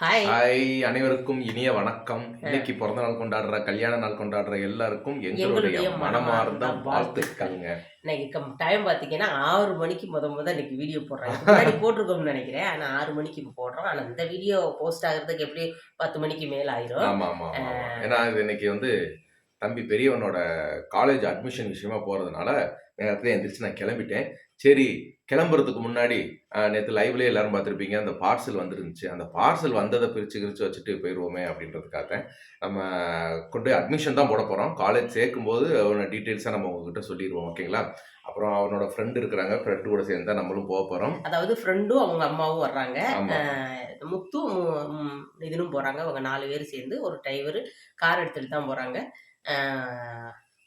Hi hi அனைவருக்கும் இனிய வணக்கம். இன்னைக்கு பிறந்த நாள் கொண்டாடுற கல்யாண நாள் கொண்டாடுற எல்லாருக்கும் எங்களுடைய மனமார்ந்த வாழ்த்துக்கள்ங்க. இன்னைக்கு டைம் பார்த்தீங்கன்னா ஆறு மணிக்கு முத முத இன்னைக்கு வீடியோ போடுறேன். இதுக்கு முன்னாடி போட்டிருக்கோம்னு நினைக்கிறேன். ஆனால் ஆறு மணிக்கு இப்போ போடுறோம். ஆனால் இந்த வீடியோ போஸ்ட் ஆகுறதுக்கு எப்படி பத்து மணிக்கு மேல ஆயிரும். ஆமா ஆமா ஆமா ஆமா. ஏன்னா இது இன்னைக்கு வந்து தம்பி பெரியவனோட காலேஜ் அட்மிஷன் விஷயமா போறதுனால நேரத்துல எந்திரிச்சு நான் கிளம்பிட்டேன். சரி கிளம்புறதுக்கு முன்னாடி நேற்று லைவ்லேயே எல்லாரும் பார்த்துருப்பீங்க. அந்த பார்சல் வந்துருந்துச்சு. அந்த பார்சல் வந்ததை பிரித்து கிரிச்சு வச்சுட்டு போயிடுவோமே அப்படின்றதுக்காக நம்ம கொண்டு அட்மிஷன் தான் போட போகிறோம் காலேஜ் சேர்க்கும்போது அவனோட டீட்டெயில்ஸாக நம்ம உங்ககிட்ட சொல்லிடுவோம் ஓகேங்களா அப்புறம் அவனோட ஃப்ரெண்டு இருக்கிறாங்க. ஃப்ரெண்டு கூட சேர்ந்து தான் நம்மளும் போக போகிறோம் அதாவது ஃப்ரெண்டும் அவங்க அம்மாவும் வர்றாங்க. ஆமா. அஹ் முத்து மு- ம், இதுனும் போறாங்க. அவங்க நாலு பேர் சேர்ந்து ஒரு டிரைவர் கார் எடுத்துட்டு தான் போறாங்க. அஹ்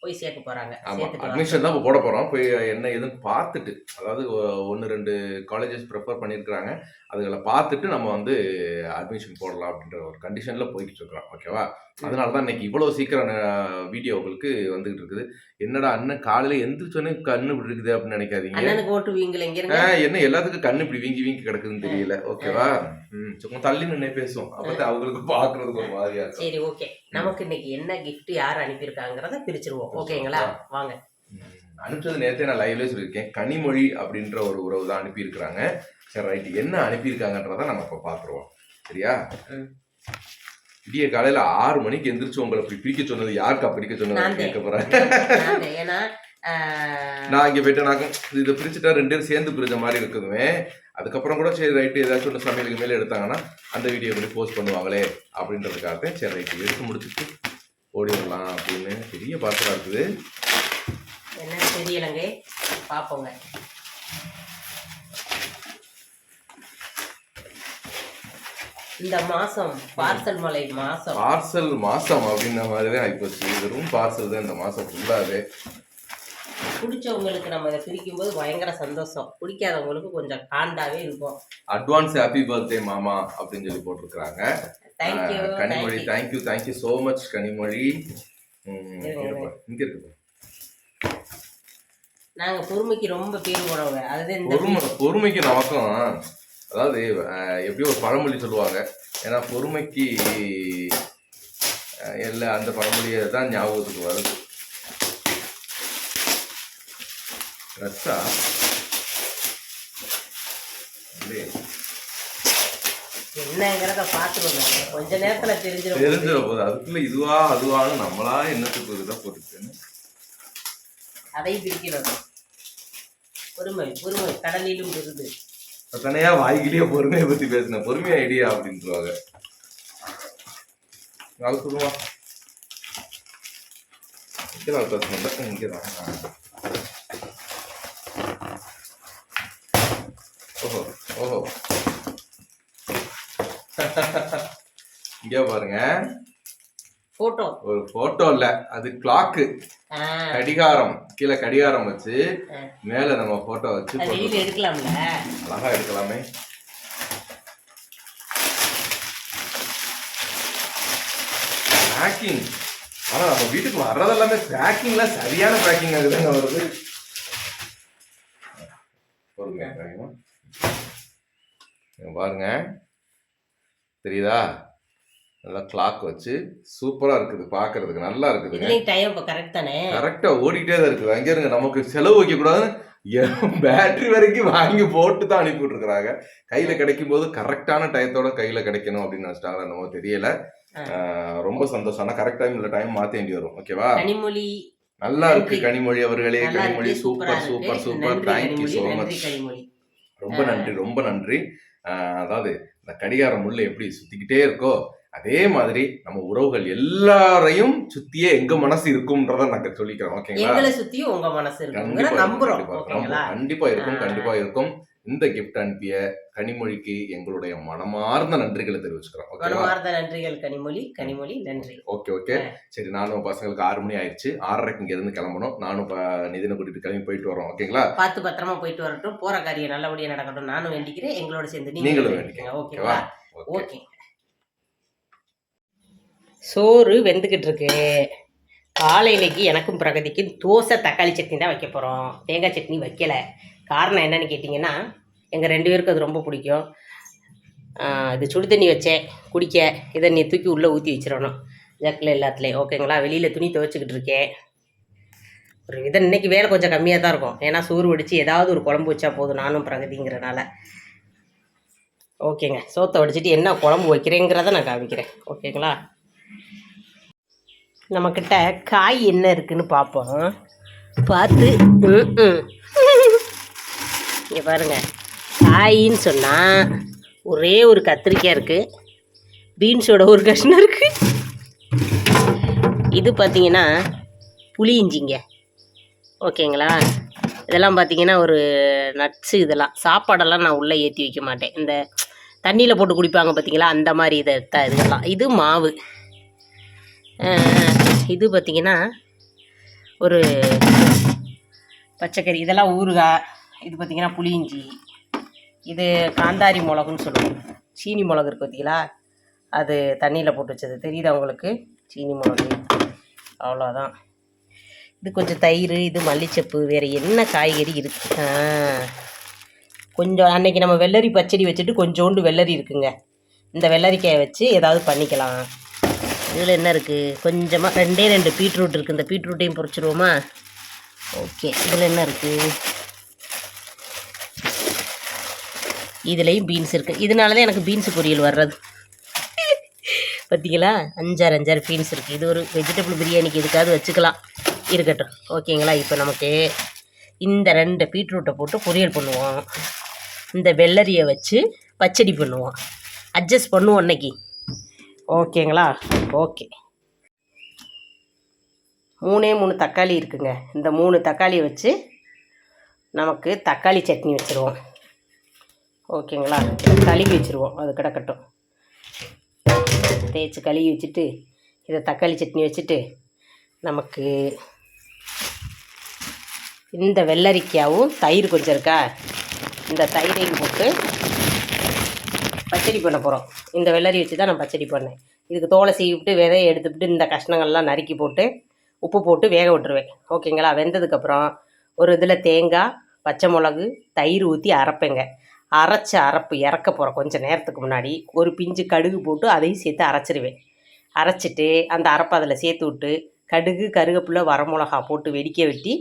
போய் சேர்க்க போறாங்க. அட்மிஷன் தான் போட போறோம். போய் என்ன ஏதுன்னு பார்த்துட்டு அதாவது ஒன்று ரெண்டு காலேஜஸ் ப்ரிஃபர் பண்ணியிருக்கிறாங்க. அதுகளை பார்த்துட்டு நம்ம வந்து அட்மிஷன் போடலாம் அப்படின்ற ஒரு கண்டிஷன்ல போய்கிட்டு இருக்கிறோம் ஓகேவா அதனால தான் இன்னைக்கு இவ்வளோ சீக்கிரம் வீடியோ உங்களுக்கு வந்துகிட்டு இருக்குது. என்னடா அண்ணன் காலையில எந்திரிச்சோன்னே கண்ணு இப்படி இருக்குது அப்படின்னு நினைக்காதீங்க. என்ன எல்லாத்துக்கும் கண்ணு இப்படி வீங்கி வீங்கி கிடக்குதுன்னு தெரியல. ஓகேவா? ம் சும்மா தள்ளி நின்று பேசுவோம். அப்பதான் அவங்களுக்கு பார்க்கறதுக்கு ஒரு மாதிரியா சரி ஓகே. நமக்கு இன்னைக்கு என்ன gift யார் அனுப்பியிருக்காங்கிறத பிரிச்சிருவோம். ஓகேங்களா? வாங்க. அனுப்பிச்சது நேரத்தை நான் லைவ்லேயே சொல்லியிருக்கேன். கனிமொழி அப்படின்ற ஒரு உறவு தான் அனுப்பியிருக்கிறாங்க. சரி ரைட்டு என்ன அனுப்பியிருக்காங்கன்றத நம்ம இப்போ பார்த்துருவோம் சரியா. விடிய காலையில ஆறு மணிக்கு எந்திரிச்சு உங்களை இப்படி பிரிக்க சொன்னது யாருக்கா பிரிக்க சொன்னது. கேட்க போறேன். ஏன்னா நான் இங்க போயிட்டு நான் இதை பிரிச்சுட்டா ரெண்டு பேரும் சேர்ந்து பிரிச்ச மாதிரி இருக்குதுமே. அதுக்கப்புறம் கூட சரி ரைட்டு ஏதாச்சும் ஒன்று சமையலுக்கு மேலே எடுத்தாங்கன்னா அந்த வீடியோ கூட போஸ்ட் பண்ணுவாங்களே அப்படின்றதுக்காக சரி ரைட்டு எடுத்து முடிச்சுட்டு ஓடி வரலாம் அப்படின்னு பெரிய பார்சலாக இருக்குது. என்னன்னு தெரியலங்க. பாப்போங்க. இந்த மாசம் பார்சல் மலை மாசம். பார்சல் மாசம் அப்படின்ற மாதிரி தான் ஆகிப்போச்சு வெறும் பார்சல் தான் இந்த மாசம் ஃபுல்லாகவே பிடிச்சவங்களுக்கு நம்ம இதை பிரிக்கும் போது பயங்கர சந்தோஷம். பிடிக்காதவங்களுக்கு கொஞ்சம் காண்டாவே இருக்கும். அட்வான்ஸ் ஹாப்பி பர்த்டே மாமா அப்படின்னு சொல்லி போட்டிருக்கிறாங்க. Kanimozhi thank you thank you so much Kanimozhi. இங்க இருக்கு நாங்க பொறுமைக்கு ரொம்ப பேர் போனவங்க அதுதான் பொறுமைக்கு நமக்கும் அதாவது எப்படியோ ஒரு பழமொழி சொல்லுவாங்க. ஏன்னா பொறுமைக்கு அஹ், எல்லா அந்த பழமொழியை தான் ஞாபகத்துக்கு வருது. ட்ரெஸ்ஸா என்னங்கிறத பாத்துக்கோங்க கொஞ்ச நேரத்துல தெரிஞ்சிடும். தெரிஞ்சிட போகுது அதுக்குள்ள இதுவா அதுவான்னு நம்மளா என்னத்துக்கு ஒரு இதாக போட்டுருக்கேன்னு அதையும் பிரிக்கிறது பொறுமை பொறுமை கடலிலும் விருது. தனியா வாய்கிலேயே பொறுமையை பத்தி பேசின பொறுமையா ஐடியா அப்படின்ட்டுருவாங்க நாள் சொல்லுவா? இங்கதான் பேசணும் இங்கதான் ஓஹோ ஓஹோ. இங்கே பாருங்க. போட்டோ ஒரு போட்டோ இல்ல அது கிளாக்கு கடிகாரம் கீழே கடிகாரம் வச்சு மேல நம்ம போட்டோ வச்சு எடுக்கலாம்ல? அழகா எடுக்கலாமே. பேக்கிங் ஆனா நம்ம வீட்டுக்கு வர்றதெல்லாமே பேக்கிங்ல சரியான பேக்கிங் ஆகுதுங்க வருது பொறுமையா பாருங்க. தெரியுதா? நல்லா கிளாக் வச்சு சூப்பரா இருக்குது பாக்குறதுக்கு நல்லா இதுலயும் டைம் கரெக்ட் தானே? கரெக்டா ஓடிட்டே தான் இருக்குது. அங்கே இருங்க நமக்கு செலவு வைக்க கூடாதுன்னு பேட்டரி வரைக்கும் வாங்கி போட்டு தான் அனுப்பி விட்டுருக்குறாங்க கையில கிடைக்கும் போது கரெக்டான டயத்தோட கையில கிடைக்கணும் அப்படின்னு நினைச்சிட்டாங்களா என்னமோ தெரியல. ரொம்ப சந்தோஷம். ஆனா கரெக்ட் டைம் இல்ல டைம் மாத்த வேண்டி வரும். ஓகேவா கனிமொழி. நல்லா இருக்கு. கனிமொழி அவர்களே. கனிமொழி சூப்பர் சூப்பரா சூப்பர் தேங்க்யூ நன்றி மச் ரொம்ப நன்றி ரொம்ப நன்றி. அதாவது இந்த கடிகாரம் முள்ள எப்படி சுத்திக்கிட்டே இருக்கோ அதே மாதிரி நம்ம உறவுகள் எல்லாரையும் சுத்தியே எங்க மனசு இருக்கும்ன்றத நாங்க சொல்லிக்கிறோம் ஓகேங்களா? எங்களை சுத்தியும் உங்க மனசு இருக்கும், நம்புறோம் கண்டிப்பா இருக்கும். கண்டிப்பா இருக்கும் இந்த கிஃப்ட் அனுப்பிய கனிமொழிக்கு எங்களுடைய மனமார்ந்த நன்றிகளை தெரிவிச்சுக்கிறோம் மனமார்ந்த நன்றிகள் கனிமொழி கனிமொழி நன்றி. ஓகே ஓகே சரி நானும் பசங்களுக்கு ஆறு மணி ஆயிடுச்சு. ஆறரைக்கு இங்க இருந்து கிளம்பணும். நானும் நிதினை கூட்டிட்டு கிளம்பி போயிட்டு வரோம் ஓகேங்களா? பார்த்து பத்திரமா போயிட்டு வரட்டும். போற காரியம் நல்லபடியா நடக்கட்டும். நானும் வேண்டிக்கிறேன். எங்களோட சேர்ந்து நீங்களும். வேண்டிக்கங்க ஓகேவா? ஓகே. ஓகே. சோறு வெந்துக்கிட்டு இருக்கு காலையிலைக்கு எனக்கும் பிரகதிக்கும் தோசை தக்காளி சட்னி தான் வைக்க போகிறோம் தேங்காய் சட்னி வைக்கலை. காரணம் என்னன்னு கேட்டிங்கன்னா எங்கள் ரெண்டு பேருக்கும் அது ரொம்ப பிடிக்கும். இது சுடு தண்ணி வச்சேன் குடிக்க இதை நீ தூக்கி உள்ளே ஊற்றி வச்சிடணும். ஜக்கில் எல்லாத்துலேயும். ஓகேங்களா? வெளியில் துணி துவைச்சிக்கிட்டு இருக்கேன். ஒரு விதம் இன்னைக்கு வேலை கொஞ்சம் கம்மியாக தான் இருக்கும். ஏன்னா சோறு வடித்து ஏதாவது ஒரு குழம்பு வச்சா போதும் நானும் பிரகதிங்கிறனால. ஓகேங்க. சோத்தை வடிச்சிட்டு என்ன குழம்பு வைக்கிறேங்கிறத நான் காமிக்கிறேன். ஓகேங்களா? நம்மக்கிட்ட காய் என்ன இருக்குன்னு பார்ப்போம் பார்த்து. ம், ம். இங்கே பாருங்க. காயின்னு சொன்னால் ஒரே ஒரு கத்திரிக்காய் இருக்குது பீன்ஸோட ஒரு கஷ்டம் இருக்குது இது பார்த்தீங்கன்னா புளி இஞ்சிங்க. ஓகேங்களா? இதெல்லாம் பார்த்தீங்கன்னா ஒரு நட்ஸு இதெல்லாம். சாப்பாடெல்லாம் நான் உள்ளே ஏற்றி வைக்க மாட்டேன். இந்த தண்ணியில் போட்டு குடிப்பாங்க பார்த்தீங்களா அந்த மாதிரி இதை த இதெல்லாம். இது மாவு. இது பார்த்தீங்கன்னா ஒரு பச்சைக்கறி இதெல்லாம் ஊறுகாய் இது பார்த்தீங்கன்னா புளியிஞ்சி இது காந்தாரி மிளகுன்னு சொல்லுவோம். சீனி மிளகு இருக்குது பார்த்தீங்களா அது தண்ணியில் போட்டு வச்சது. தெரியுதா உங்களுக்கு? சீனி மிளகு. அவ்வளோதான் இது கொஞ்சம் தயிர் இது மல்லிச்சப்பு வேறு என்ன காய்கறி இருக்கு? கொஞ்சம் அன்னைக்கு நம்ம வெள்ளரி பச்சடி வச்சுட்டு கொஞ்சோண்டு வெள்ளரி இருக்குங்க. இந்த வெள்ளரிக்காயை வச்சு ஏதாவது பண்ணிக்கலாம். இதில் என்ன இருக்குது கொஞ்சமாக ரெண்டே ரெண்டு பீட்ரூட் இருக்குது இந்த பீட்ரூட்டையும் பொரிச்சிருவோமா? ஓகே. இதில் என்ன இருக்குது இதுலேயும் பீன்ஸ் இருக்குது இதனால தான் எனக்கு பீன்ஸ் பொரியல் வர்றது. பார்த்தீங்களா அஞ்சாறு அஞ்சாறு பீன்ஸ் இருக்குது இது ஒரு வெஜிடபிள் பிரியாணிக்கு எதுக்காவது வச்சுக்கலாம். இருக்கட்டும். ஓகேங்களா? இப்போ நமக்கு இந்த ரெண்டு பீட்ரூட்டை போட்டு பொரியல் பண்ணுவோம். இந்த வெள்ளரியை வச்சு பச்சடி பண்ணுவோம். அட்ஜஸ்ட் பண்ணுவோம் அன்னைக்கு. ஓகேங்களா? ஓகே. மூணே மூணு தக்காளி இருக்குங்க. இந்த மூணு தக்காளியை வச்சு நமக்கு தக்காளி சட்னி வச்சுருவோம். ஓகேங்களா? கழுவி வச்சுருவோம். அது கிடக்கட்டும். தேய்ச்சி கழுவி வச்சுட்டு இதை தக்காளி சட்னி வச்சுட்டு நமக்கு இந்த வெள்ளரிக்காவும் தயிர் கொஞ்சம் இருக்கா? இந்த தயிரையும் போட்டு பச்சடி பண்ண போகிறோம் இந்த வெள்ளரி வச்சு தான் நான் பச்சடி பண்ணேன். இதுக்கு தோலை சீவிட்டு விதையை எடுத்துவிட்டு இந்த கஷ்ணங்கள்லாம் நறுக்கி போட்டு உப்பு போட்டு வேக விட்டுருவேன். ஓகேங்களா வெந்ததுக்கப்புறம் ஒரு இதில் தேங்காய் பச்சை மிளகு தயிர் ஊற்றி அரைப்பேங்க. அரைச்ச அரைப்பு இறக்க போகிறோம் கொஞ்சம் நேரத்துக்கு முன்னாடி. ஒரு பிஞ்சு கடுகு போட்டு அதையும் சேர்த்து அரைச்சிருவேன். அரைச்சிட்டு அந்த அரைப்பை அதில் சேர்த்து விட்டு கடுகு கருகப்புள்ள வரமிளகா போட்டு வெடிக்க வெட்டி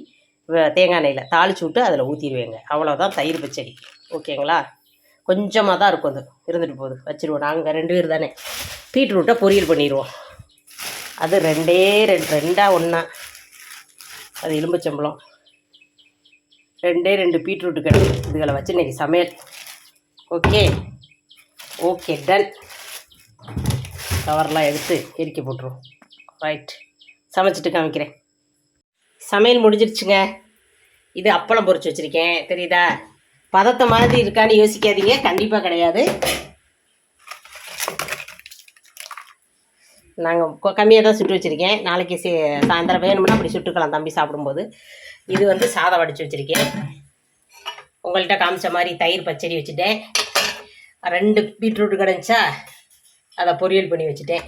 தேங்காய் எண்ணெயில் தாளிச்சு விட்டு அதில் ஊற்றிடுவேங்க அவ்வளோதான் தயிர் பச்சடி. ஓகேங்களா கொஞ்சமாக தான் இருக்கும் அது. இருந்துட்டு போகுது. வச்சுருவோம். நாங்கள் ரெண்டு பேர் தானே. பீட்ரூட்டை பொரியல் பண்ணிடுவோம் அது ரெண்டே ரெண்டு ரெண்டாக ஒன்றா அது எலும்புச்சம்பளம். ரெண்டே ரெண்டு பீட்ரூட்டு கிடைக்கும் இதுகளை வச்சு இன்னைக்கு சமையல். ஓகே. Okay done. கவர்லாம் எடுத்து எரிக்க போட்டுருவோம். ரைட். சமைச்சிட்டு காமிக்கிறேன். சமையல் முடிஞ்சிருச்சுங்க. இது அப்பளம் பொறிச்சு வச்சுருக்கேன். தெரியுதா? பதத்தை மாதிரி இருக்கான்னு யோசிக்காதீங்க. கண்டிப்பாக கிடையாது. நாங்கள் கம்மியாக தான் சுட்டு வச்சுருக்கேன். நாளைக்கு சே சாயந்தரம் வேணும்னா அப்படி சுட்டுக்கலாம் தம்பி சாப்பிடும்போது. இது வந்து சாதம் வடித்து வச்சுருக்கேன். உங்கள்கிட்ட காமிச்ச மாதிரி தயிர் பச்சடி வச்சுட்டேன். ரெண்டு பீட்ரூட் கிடந்துச்சா அதை பொரியல் பண்ணி வச்சுட்டேன்.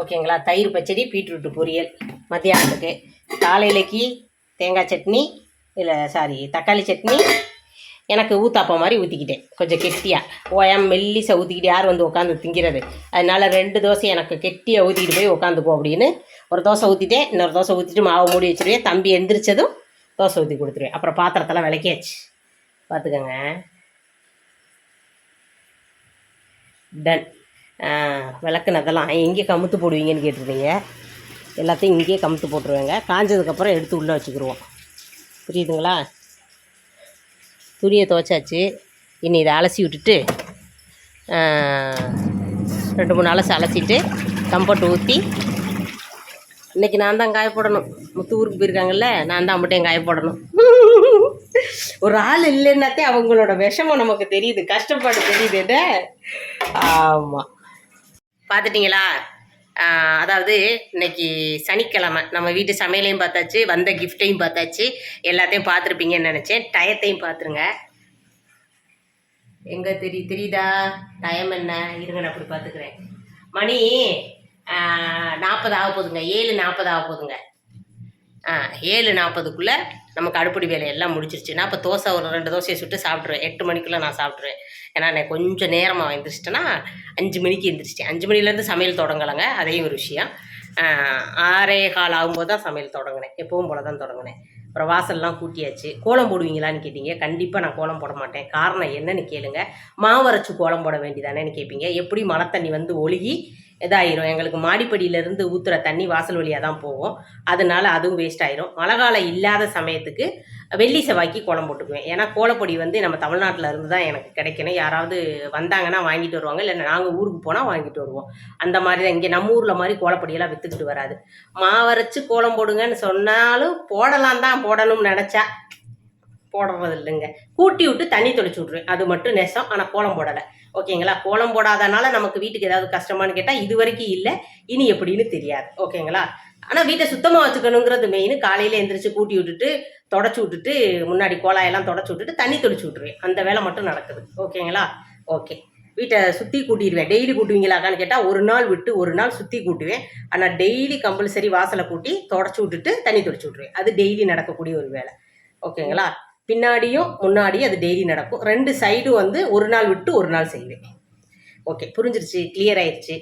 ஓகேங்களா? தயிர் பச்சடி பீட்ரூட்டு பொரியல் மத்தியானத்துக்கு. காலையிலக்கு தேங்காய் சட்னி இல்லை சாரி தக்காளி சட்னி எனக்கு ஊத்தாப்பம் மாதிரி ஊற்றிக்கிட்டேன் கொஞ்சம் கெட்டியாக ஓயாம மெல்லிசை ஊற்றிக்கிட்டு யார் வந்து உட்காந்து திங்கிறது? அதனால் ரெண்டு தோசை எனக்கு கெட்டியாக ஊற்றிக்கிட்டு போய் உட்காந்துக்கோ அப்படின்னு ஒரு தோசை ஊற்றிட்டேன் இன்னொரு தோசை ஊற்றிட்டு மாவு மூடி வச்சுருவேன். தம்பி எந்திரிச்சதும் தோசை ஊற்றி கொடுத்துருவேன். அப்புறம் பாத்திரத்தெல்லாம் விளக்கியாச்சு. பார்த்துக்கோங்க டன் விளக்குனதெல்லாம் எங்கே கமுத்து போடுவீங்கன்னு கேட்டிருந்தீங்க எல்லாத்தையும் இங்கேயே கமுத்து போட்டுருவேங்க. காஞ்சதுக்கப்புறம் எடுத்து உள்ளே வச்சுக்கிடுவோம் புரியுதுங்களா? துணியை துவைச்சாச்சு. இனி இதை அலசி விட்டுட்டு ரெண்டு மூணு அலசி அலசிட்டு கம்பட்டு ஊற்றி இன்னைக்கு நான் தான் காய போடணும். முத்து ஊருக்கு போயிருக்காங்கல்ல நான் தான் மட்டும் காய போடணும். ஒரு ஆள் இல்லைன்னாத்தே அவங்களோட விஷமம் நமக்கு தெரியுது கஷ்டப்பாடு தெரியுது என்ன? ஆமாம் பார்த்துட்டிங்களா? அதாவது இன்னைக்கு சனிக்கிழமை. நம்ம வீட்டு சமையலையும் பார்த்தாச்சு வந்த கிஃப்ட்டையும் பார்த்தாச்சு. எல்லாத்தையும் பார்த்துருப்பீங்கன்னு நினச்சேன். டயத்தையும் பார்த்துருங்க. எங்கே தெரி தெரியுதா? டயம் என்ன? இருங்க நான் அப்படி பார்த்துக்கிறேன். மணி நாற்பது ஆக போதுங்க. ஏழு நாற்பது ஆக போதுங்க. ஆ ஏழு நாற்பதுக்குள்ளே நமக்கு அடுப்படி வேலையெல்லாம் முடிச்சிருச்சு நான் இப்போ தோசை ஒரு ரெண்டு தோசையை சுட்டு சாப்பிட்ருவேன் எட்டு மணிக்குள்ளே நான் சாப்பிட்ருவேன் ஏன்னா நான் கொஞ்சம் நேரமாக எழுந்திரிச்சிட்டேன்னா அஞ்சு மணிக்கு எழுந்திரிச்சிட்டேன் அஞ்சு மணிலேருந்து சமையல் தொடங்கலைங்க. அதையும் ஒரு விஷயம். ஆறே கால் ஆகும்போது தான் சமையல் தொடங்கினேன். எப்பவும் போல தான் தொடங்கினேன். அப்புறம் வாசல்லாம் கூட்டியாச்சு. கோலம் போடுவீங்களான்னு கேட்டீங்க. கண்டிப்பாக நான் கோலம் போட மாட்டேன். காரணம் என்னன்னு கேளுங்க. மாவரைச்சு கோலம் போட வேண்டியதானேன்னு கேட்பீங்க எப்படி மழை தண்ணி வந்து ஒழுகி இதாயிரும். எங்களுக்கு மாடிப்படியிலேருந்து ஊற்றுற தண்ணி வாசல் வழியாக தான் போகும். அதனால அதுவும் வேஸ்ட் ஆயிரும். மழை காலம் இல்லாத சமயத்துக்கு வெள்ளி செவ்வாய்க்கு கோலம் போட்டுக்குவேன். ஏன்னா கோலப்பொடி வந்து நம்ம தமிழ்நாட்டில் இருந்து தான் எனக்கு கிடைக்கணும். யாராவது வந்தாங்கன்னா வாங்கிட்டு வருவாங்க. இல்லை நாங்கள் ஊருக்கு போனால் வாங்கிட்டு வருவோம். அந்த மாதிரி தான். இங்கே நம்ம ஊரில் மாதிரி கோலப்பொடியெல்லாம் விற்றுக்கிட்டு வராது. மாவரைச்சு கோலம் போடுங்கன்னு சொன்னாலும் போடலாம் தான் போடணும்னு நினச்சா. போடுறது இல்லைங்க கூட்டி விட்டு தண்ணி தெளிச்சு விட்ருவேன் அது மட்டும் நெசம். ஆனால் கோலம் போடலை. ஓகேங்களா? கோலம் போடாதனால நமக்கு வீட்டுக்கு ஏதாவது கஷ்டமான்னு கேட்டால் இது வரைக்கும் இல்லை. இனி எப்படின்னு தெரியாது. ஓகேங்களா? ஆனால் வீட்டை சுத்தமாக வச்சுக்கணுங்கிறது மெயின் காலையில் எந்திரிச்சு கூட்டி விட்டுட்டு தொடச்சி விட்டுட்டு முன்னாடி கோலாயெல்லாம் தொடச்சி விட்டுட்டு தண்ணி தெளிச்சு விட்ருவேன் அந்த வேலை மட்டும் நடக்குது. ஓகேங்களா? ஓகே. வீட்டை சுற்றி கூட்டிடுவேன். டெய்லி கூட்டுவீங்களாக்கான்னு கேட்டால் ஒரு நாள் விட்டு ஒரு நாள் சுற்றி கூட்டுவேன். ஆனால் டெய்லி கம்பல்சரி வாசலை கூட்டி தொடச்சி விட்டுட்டு தண்ணி தொடச்சி விட்ருவேன் அது டெய்லி நடக்கக்கூடிய ஒரு வேலை. ஓகேங்களா? பின்னாடியும் முன்னாடியும் அது டெய்லி நடக்கும். ரெண்டு சைடும் வந்து ஒரு நாள் விட்டு ஒரு நாள் செய்வேன். ஓகே புரிஞ்சிருச்சு? கிளியர் ஆயிடுச்சு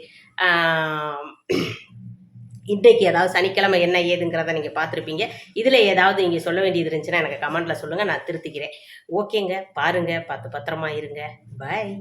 இன்றைக்கு ஏதாவது சனிக்கிழமை என்ன ஏதுங்கிறத நீங்கள் பார்த்துருப்பீங்க. இதில் ஏதாவது நீங்கள் சொல்ல வேண்டியது இருந்துச்சுன்னா எனக்கு கமெண்ட்டில் சொல்லுங்கள் நான் திருத்திக்கிறேன். ஓகேங்க பாருங்கள் பார்த்து பத்திரமா இருங்க. பாய்